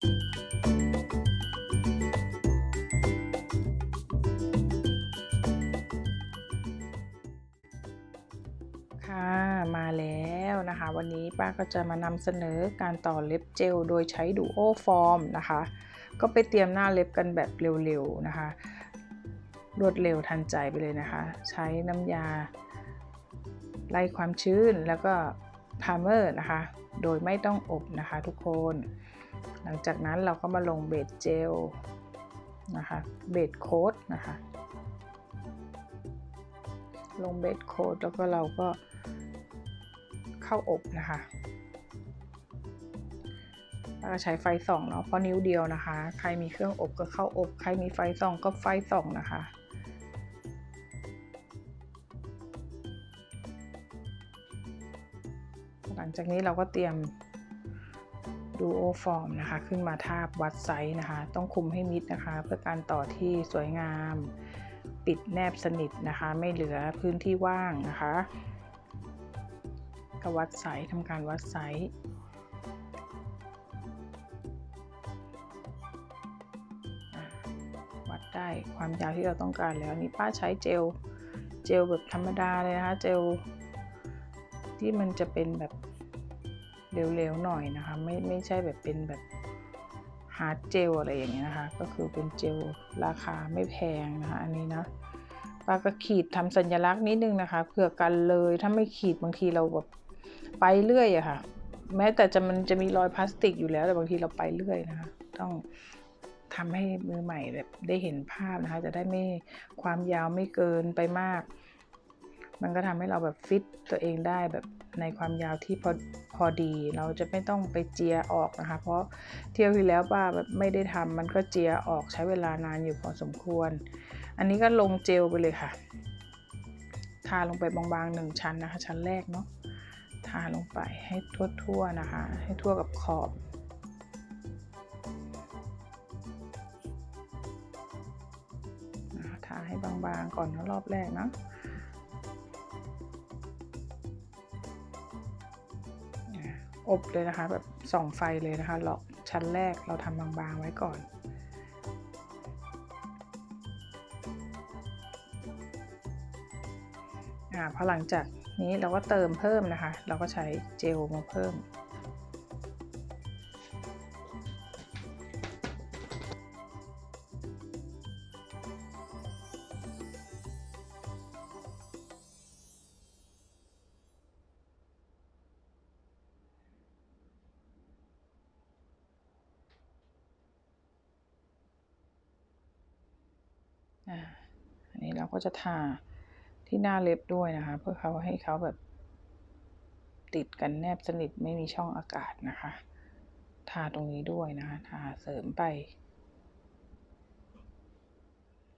ค่ะ มาแล้วนะคะ วันนี้ป้าก็จะมานำเสนอการต่อเล็บเจลโดยใช้ดูโอฟอร์มนะคะ ก็ไปเตรียมหน้าเล็บกันแบบเร็วๆนะคะ รวดเร็วทันใจไปเลยนะคะ ใช้น้ำยา ไล่ความชื้นแล้วก็พาร์เมอร์นะคะ โดยไม่ต้องอบนะคะทุกคน หลังจากนั้นเราก็มาลงเบสเจลนะคะ เบสโค้ดนะคะ ลงเบสโค้ดแล้วก็เราก็เข้าอบนะคะแล้วก็ใช้ไฟส่องเนาะเพราะนิ้วเดียวนะคะ ใครมีเครื่องอบก็เข้าอบ ใครมีไฟส่องก็ไฟส่องนะคะหลังจากนี้เราก็เตรียม ดูโอฟอร์มนะคะ ขึ้นมาทาบวัดไซส์นะคะ ต้องคุมให้มิดนะคะ เพื่อการต่อที่สวยงาม ปิดแนบสนิทนะคะ ไม่เหลือพื้นที่ว่างนะคะก็วัดไซส์ทำการวัดไซส์วัดได้ความยาวที่เราต้องการแล้วนี่ป้าใช้เจลเจลแบบธรรมดาเลยนะคะ เจลที่มันจะเป็นแบบ เร็วๆหน่อยนะคะ ไม่ไม่ใช่แบบเป็นแบบฮาร์ดเจลอะไรอย่างเงี้ยนะคะ ก็คือเป็นเจลราคาไม่แพงนะคะอันนี้นะปาก็ขีดทำสัญลักษณ์นิดนึงนะคะเผื่อกันเลยถ้าไม่ขีดบางทีเราแบบไปเรื่อยอะค่ะ แม้แต่จะมันจะมีรอยพลาสติกอยู่แล้วแต่บางทีเราไปเรื่อยนะคะ ต้องทำให้มือใหม่แบบได้เห็นภาพนะคะ จะได้ไม่ความยาวไม่เกินไปมาก มันก็ทำให้เราแบบฟิตตัวเองได้แบบในความยาวที่พอพอดี เราจะไม่ต้องไปเจียออกนะคะ เพราะเที่ยวที่แล้วป้าแบบไม่ได้ทำมันก็เจียออกใช้เวลานานอยู่พอสมควร อันนี้ก็ลงเจลไปเลยค่ะ ทาลงไปบางๆหนึ่งชั้นนะคะ ชั้นแรกเนาะ ทาลงไปให้ทั่วๆนะคะ ให้ทั่วกับขอบทาให้บางๆก่อนนะรอบแรกเนาะ อบเลยนะคะ แบบส่องไฟเลยนะคะหลอกชั้นแรกเราทำบางๆไว้ก่อนอ่าพอหลังจากนี้เราก็เติมเพิ่มนะคะ เราก็ใช้เจลมาเพิ่ม อันนี้เราก็จะทาที่หน้าเล็บด้วยนะคะ เพื่อเขาให้เขาแบบ ติดกันแนบสนิทไม่มีช่องอากาศนะคะ ทาตรงนี้ด้วยนะคะ ทาเสริมไป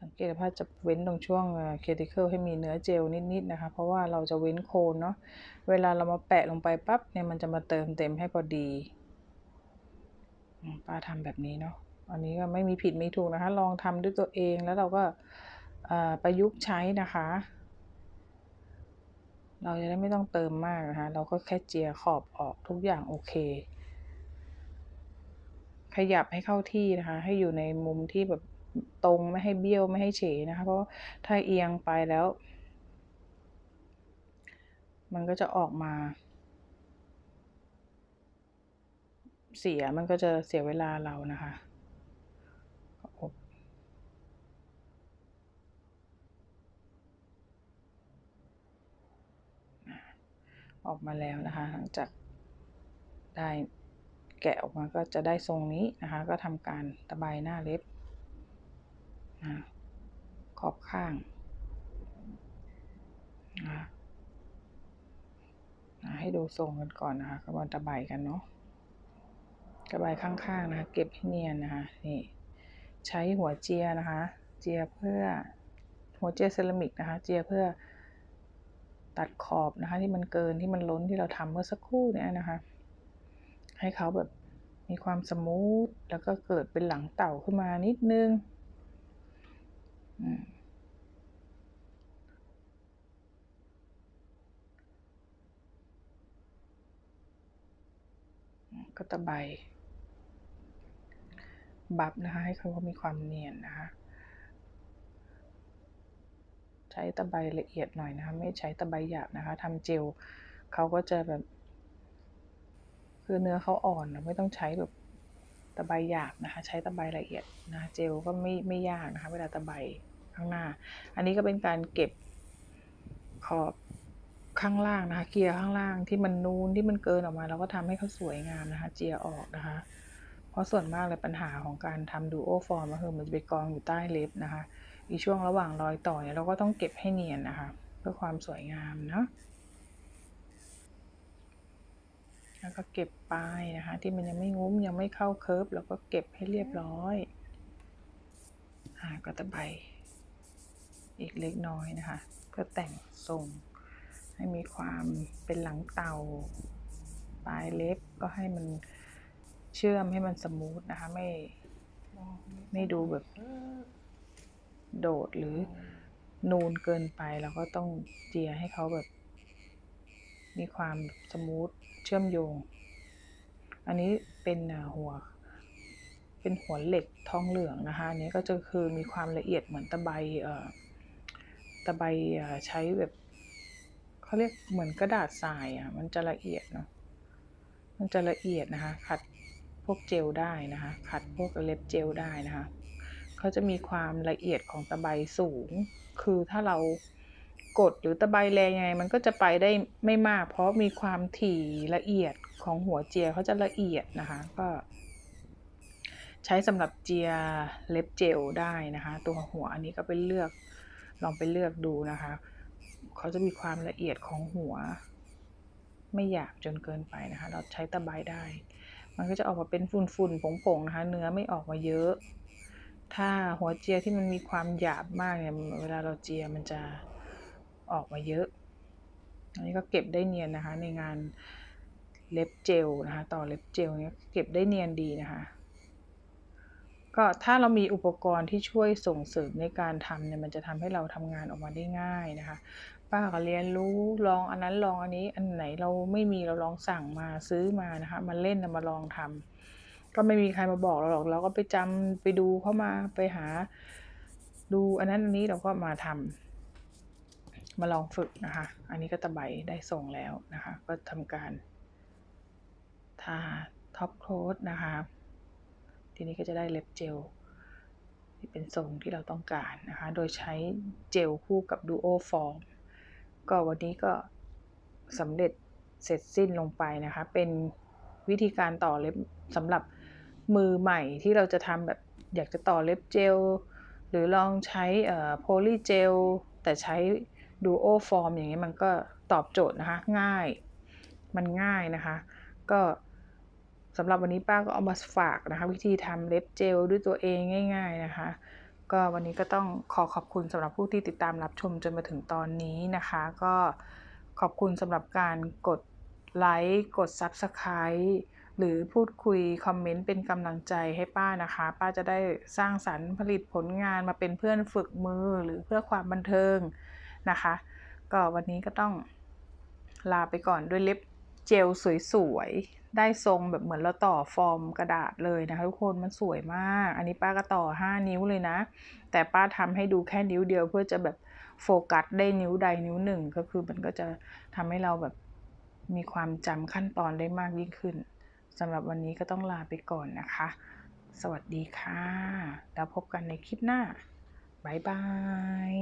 สังเกตว่าจะเว้นตรงช่วงเคติเคิลให้มีเนื้อเจลนิดๆนะคะ เพราะว่าเราจะเว้นโคนเนาะ เวลาเรามาแปะลงไปปั๊บเนี่ยมันจะมาเติมเต็มให้พอดี ป้าทำแบบนี้เนาะ อันนี้ก็ไม่มีผิดไม่ถูกนะคะ ลองทำด้วยตัวเองแล้วเราก็ประยุกต์ใช้นะคะ เราจะได้ไม่ต้องเติมมากนะคะ เราก็แค่เจียขอบออกทุกอย่างโอเค ขยับให้เข้าที่นะคะ ให้อยู่ในมุมที่แบบตรงไม่ให้เบี้ยวไม่ให้เฉยนะคะ เพราะถ้าเอียงไปแล้ว มันก็จะออกมาเสียมันก็จะเสียเวลาเรานะคะอบ ออกมาแล้วนะคะ หลังจากได้แกะออกมาก็จะได้ทรงนี้นะคะ ก็ทำการตะไบหน้าเล็บนะขอบข้างนะให้ดูทรงกันก่อนนะคะกระบวนตะไบกันเนาะกระบายข้างๆนะคะ เก็บให้เนียนนะคะนี่ใช้หัวเจียนะคะ เจียเพื่อหัวเจียเซรามิกนะคะ เจียเพื่อ ตัดขอบนะคะ ที่มันเกินที่มันล้นที่เราทำเมื่อสักครู่เนี่ยนะคะ ให้เขาแบบมีความสมูทแล้วก็เกิดเป็นหลังเต่าขึ้นมานิดนึงก็ตะไบบับนะคะ ให้เขามีความเนียนนะคะ ใช้ตะไบละเอียดหน่อยนะคะไม่ใช้ตะไบหยาบนะคะทำเจลเขาก็จะแบบ คือเนื้อเขาอ่อนไม่ต้องใช้แบบตะไบหยาบนะคะใช้ตะไบละเอียดนะเจลก็ไม่ไม่ยากนะคะเวลาตะไบข้างหน้า อันนี้ก็เป็นการเก็บขอบข้างล่างนะคะเกียร์ข้างล่างที่มันนูนที่มันเกินออกมาเราก็ทำให้เขาสวยงามนะคะ เจียออกนะคะ เพราะส่วนมากเลยปัญหาของการทำดูโอฟอร์มก็คือมันจะไปกองอยู่ใต้เล็บนะคะ อีช่วงระหว่างรอยต่อเนี่ยเราก็ต้องเก็บให้เนียนนะคะ เพื่อความสวยงามเนาะแล้วก็เก็บปลายนะคะ ที่มันยังไม่งุ้มยังไม่เข้าเคิร์ฟเราก็เก็บให้เรียบร้อยอ่าก็ตะไบอีกเล็กน้อยนะคะ เพื่อแต่งทรง ให้มีความเป็นหลังเตาปลายเล็บก็ให้มันเชื่อมให้มันสมูทนะคะ ไม่ไม่ดูแบบ โดดหรือนูนเกินไปเราก็ต้องเจียให้เขาแบบ มีความสมูทเชื่อมโยง อันนี้เป็นหัว เป็นหัวเหล็กทองเหลืองนะคะอันนี้ก็จะคือมีความละเอียดเหมือนตะไบเอ่อตะไบใช้แบบเขาเรียกเหมือนกระดาษทรายอะมันจะละเอียดเนาะมันจะละเอียดนะคะขัดพวกเจลได้นะคะขัดพวกเล็บเจลได้นะคะ เขาจะมีความละเอียดของตะไบสูง คือถ้าเรากดหรือตะไบแรงยังไงมันก็จะไปได้ไม่มาก เพราะมีความถี่ละเอียดของหัวเจียเขาจะละเอียดนะคะ ก็ ใช้สำหรับเจียเล็บเจลได้นะคะ ตัวหัวอันนี้ก็ไปเลือกลองไปเลือกดูนะคะเขาจะมีความละเอียดของหัว ไม่หยาบจนเกินไปนะคะ เราใช้ตะไบได้ มันก็จะออกมาเป็นฝุ่นๆผงๆนะคะ เนื้อไม่ออกมาเยอะ ถ้าหัวเจียที่มันมีความหยาบมากเนี่ยเวลาเราเจียมันจะออกมาเยอะ อันนี้ก็เก็บได้เนียนนะคะ ในงานเล็บเจลนะคะต่อเล็บเจลเนี้ยเก็บได้เนียนดีนะคะ ก็ถ้าเรามีอุปกรณ์ที่ช่วยส่งเสริมในการทำเนี่ยมันจะทำให้เราทำงานออกมาได้ง่ายนะคะ ป้าก็เรียนรู้ลองอันนั้นลองอันนี้อันไหนเราไม่มีเราลองสั่งมาซื้อมานะคะมาเล่นมาลองทำ ก็ไม่มีใครมาบอกเราหรอก เราก็ไปจำไปดูเข้ามาไปหา ดูอันนั้นอันนี้เราก็มาทำมาลองฝึกนะคะ อันนี้ก็ตะไบได้ส่งแล้วนะคะ ก็ทำการทาท็อปโค้ดนะคะ ทีนี้ก็จะได้เล็บเจลที่เป็นทรงที่เราต้องการนะคะ โดยใช้เจลคู่กับดูโอฟอร์มก็วันนี้ก็สำเร็จเสร็จสิ้นลงไปนะคะ เป็นวิธีการต่อเล็บสำหรับ มือใหม่ที่เราจะทำแบบอยากจะต่อเล็บเจล หรือลองใช้โพลีเจล แต่ใช้ดูโอฟอร์มอย่างนี้มันก็ตอบโจทย์นะคะ ง่ายมันง่ายนะคะ ก็สำหรับวันนี้ป้าก็เอามาฝากนะคะ วิธีทำเล็บเจลด้วยตัวเองง่าย ๆนะคะ ก็วันนี้ก็ต้องขอขอบคุณสำหรับผู้ที่ติดตามรับชมจนมาถึงตอนนี้นะคะ ก็ขอบคุณสำหรับการกดไลค์กด Subscribe หรือพูดคุยคอมเมนต์เป็นกำลังใจให้ป้านะคะ ป้าจะได้สร้างสรรค์ผลิตผลงานมาเป็นเพื่อนฝึกมือหรือเพื่อความบันเทิงนะคะ ก็วันนี้ก็ต้องลาไปก่อนด้วยเล็บเจลสวยๆ ได้ทรงแบบเหมือนเราต่อฟอร์มกระดาษเลยนะคะทุกคนมันสวยมาก อันนี้ป้าก็ต่อ 5 นิ้วเลยนะ แต่ป้าทำให้ดูแค่นิ้วเดียวเพื่อจะแบบโฟกัสได้นิ้วใดนิ้วหนึ่ง ก็คือมันก็จะทำให้เราแบบมีความจำขั้นตอนได้มากยิ่งขึ้น สำหรับวันนี้ก็ต้องลาไปก่อนนะคะ สวัสดีค่ะ แล้วพบกันในคลิปหน้า บ๊ายบาย